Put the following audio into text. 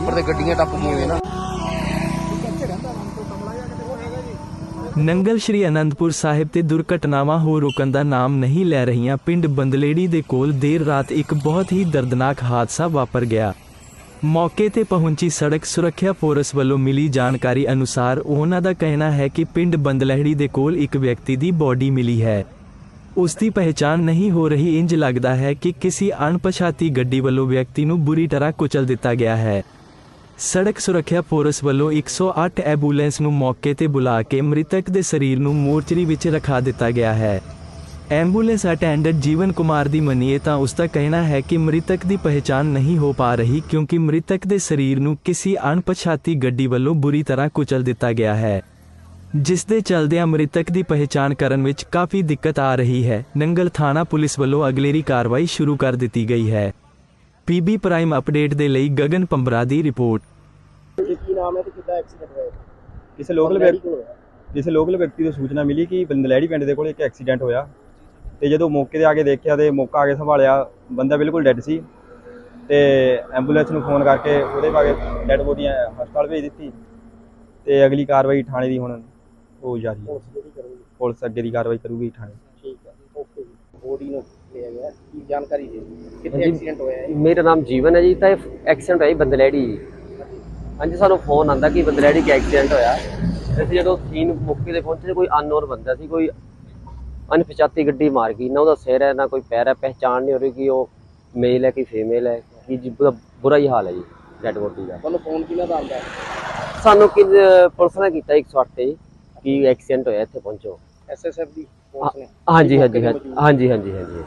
Number ਤੇ ਗੱਡੀਆਂ ਟੱਪ ਗਈਆਂ ਨਾ। ਨੰਗਲ ਸ਼੍ਰੀ ਅਨੰਦਪੁਰ ਸਾਹਿਬ ਤੇ ਦੁਰਘਟਨਾਵਾਂ ਹੋ ਰੁਕਣ ਦਾ ਨਾਮ ਨਹੀਂ ਲੈ ਰਹੀਆਂ ਪਿੰਡ ਬੰਦਲੇੜੀ ਦੇ ਕੋਲ ਦੇਰ ਰਾਤ ਇੱਕ ਬਹੁਤ ਹੀ ਦਰਦਨਾਕ ਹਾਦਸਾ ਵਾਪਰ ਗਿਆ। ਮੌਕੇ ਤੇ ਪਹੁੰਚੀ ਸੜਕ ਸੁਰੱਖਿਆ ਫੋਰਸ ਵੱਲੋਂ ਮਿਲੀ ਜਾਣਕਾਰੀ ਅਨੁਸਾਰ ਉਹਨਾਂ ਦਾ ਕਹਿਣਾ ਹੈ ਕਿ ਪਿੰਡ ਬੰਦਲੇੜੀ ਦੇ ਕੋਲ ਇੱਕ ਵਿਅਕਤੀ ਦੀ ਬੋਡੀ ਮਿਲੀ ਹੈ। ਉਸ ਦੀ ਪਹਿਚਾਣ ਨਹੀਂ ਹੋ ਰਹੀ, ਇੰਜ ਲੱਗਦਾ ਹੈ ਕਿ ਕਿਸੇ ਅਣਪਛਾਤੀ ਗੱਡੀ ਵੱਲੋਂ ਵਿਅਕਤੀ ਨੂੰ ਬੁਰੀ ਤਰ੍ਹਾਂ ਕੁਚਲ ਦਿੱਤਾ ਗਿਆ ਹੈ। ਸੜਕ ਸੁਰੱਖਿਆ ਫੋਰਸ ਵੱਲੋਂ 108 ਐਂਬੂਲੈਂਸ ਨੂੰ ਮੌਕੇ ਤੇ ਬੁਲਾ ਕੇ ਮ੍ਰਿਤਕ ਦੇ ਸਰੀਰ ਨੂੰ ਮੋਰਚਰੀ ਵਿੱਚ ਰਖਾ ਦਿੱਤਾ ਗਿਆ ਹੈ। ਐਂਬੂਲੈਂਸ ਅਟੈਂਡੈਂਟ ਜੀਵਨ ਕੁਮਾਰ ਦੀ ਮੰਨੀਏ ਤਾਂ ਉਸ ਦਾ ਕਹਿਣਾ ਹੈ ਕਿ ਮ੍ਰਿਤਕ ਦੀ ਪਹਿਚਾਣ ਨਹੀਂ ਹੋ ਪਾ ਰਹੀ ਕਿਉਂਕਿ ਮ੍ਰਿਤਕ ਦੇ ਸਰੀਰ ਨੂੰ ਕਿਸੇ ਅਣਪਛਾਤੀ ਗੱਡੀ ਵੱਲੋਂ ਬੁਰੀ ਤਰ੍ਹਾਂ ਕੁਚਲ ਦਿੱਤਾ ਗਿਆ ਹੈ। ਜਿਸ ਦੇ ਚਲਦਿਆਂ ਮ੍ਰਿਤਕ ਦੀ ਪਹਿਚਾਣ ਕਰਨ ਵਿੱਚ ਕਾਫੀ ਦਿੱਕਤ ਆ ਰਹੀ ਹੈ। ਨੰਗਲ ਥਾਣਾ ਪੁਲਿਸ ਵੱਲੋਂ ਅਗਲੇਰੀ ਕਾਰਵਾਈ ਸ਼ੁਰੂ ਕਰ ਦਿੱਤੀ ਗਈ ਹੈ। ਪੀਬੀ ਪ੍ਰਾਈਮ ਅਪਡੇਟ ਦੇ ਲਈ ਗਗਨ ਪੰਬਰਾ ਦੀ ਰਿਪੋਰਟ। ਕੀ ਨਾਮ ਹੈ ਤੇ ਕਿੱਦਾਂ ਐਕਸੀਡੈਂਟ ਹੋਇਆ? ਕਿਸੇ ਲੋਕਲ ਵਿਅਕਤੀ ਕਿਸੇ ਲੋਕਲ ਵਿਅਕਤੀ ਤੋਂ ਸੂਚਨਾ ਮਿਲੀ ਕਿ ਬੰਦਲੈੜੀ ਪਿੰਡ ਦੇ ਕੋਲ ਇੱਕ ਐਕਸੀਡੈਂਟ ਹੋਇਆ ਤੇ ਜਦੋਂ ਮੌਕੇ ਤੇ ਆ ਕੇ ਦੇਖਿਆ ਤੇ ਮੌਕਾ ਆ ਕੇ ਸੰਭਾਲਿਆ ਬੰਦਾ ਬਿਲਕੁਲ ਡੈੱਡ ਸੀ ਤੇ ਐਂਬੂਲੈਂਸ ਨੂੰ ਫੋਨ ਕਰਕੇ ਉਹਦੇ ਬਾਰੇ ਡੈੱਡ ਬੋਡੀ ਹਸਪਤਾਲ ਭੇਜ ਦਿੱਤੀ ਤੇ ਅਗਲੀ ਕਾਰਵਾਈ ਥਾਣੇ ਦੀ ਹੁਣ ਹੋ ਜਾਰੀ ਹੈ। ਪੁਲਿਸ ਅੱਗੇ ਦੀ ਕਾਰਵਾਈ ਕਰੂਗੀ ਥਾਣੇ। ਬੋਡੀ ਨੂੰ ਲਿਆ ਗਿਆ ਕੀ ਜਾਣਕਾਰੀ ਦੇ ਕਿੱਥੇ ਹਾਂਜੀ। ਐਕਸੀਡੈਂਟ ਹੋਇਆ ਹੈ ਮੇਰਾ ਨਾਮ ਜੀਵਨ ਹੈ ਜੀ ਤਾਂ ਐਕਸੀਡੈਂਟ ਹੋਇਆ ਜੀ ਬੰਦਲੈੜੀ ਜੀ। ਹਾਂਜੀ ਸਾਨੂੰ ਫੋਨ ਆਂਦਾ ਕਿ ਬੰਦਲੈੜੀ 'ਚ ਐਕਸੀਡੈਂਟ ਹੋਇਆ। ਅਸੀਂ ਜਦੋਂ ਸੀਨ ਮੌਕੇ ਤੇ ਪਹੁੰਚੇ ਕੋਈ ਅਨਨੋਨ ਬੰਦਾ ਸੀ ਕੋਈ ਅਣਪਛਾਤੀ ਗੱਡੀ ਮਾਰ ਗਈ ਨਾ ਉਹਦਾ ਸਿਰ ਹੈ ਨਾ ਕੋਈ ਪੈਰ ਹੈ ਪਹਿਚਾਣ ਨਹੀਂ ਹੋ ਰਹੀ ਕਿ ਉਹ ਮੇਲ ਹੈ ਕਿ ਫੀਮੇਲ ਹੈ। ਕਿ ਜੀ ਬੁਰਾ- ਬੁਰਾ ਹੀ ਹਾਲ ਹੈ ਜੀ ਡੈਡ ਬੋਡੀ ਦਾ। ਤੁਹਾਨੂੰ ਫੋਨ ਕਿਹਨਾਂ ਦਾ ਆਉਂਦਾ ਹੈ? ਸਾਨੂੰ ਕਿ ਪੁਲਿਸ ਨੇ ਕੀਤਾ 108 ਤੇ ਜੀ ਕਿ ਐਕਸੀਡੈਂਟ ਹੋਇਆ ਇੱਥੇ ਪਹੁੰਚੋ। ਐਸਐਸਐਫ ਦੀ ਨੇ ਹਾਂਜੀ ਹਾਂਜੀ ਹਾਂਜੀ। ਹਾਂਜੀ ਹਾਂਜੀ ਹਾਂਜੀ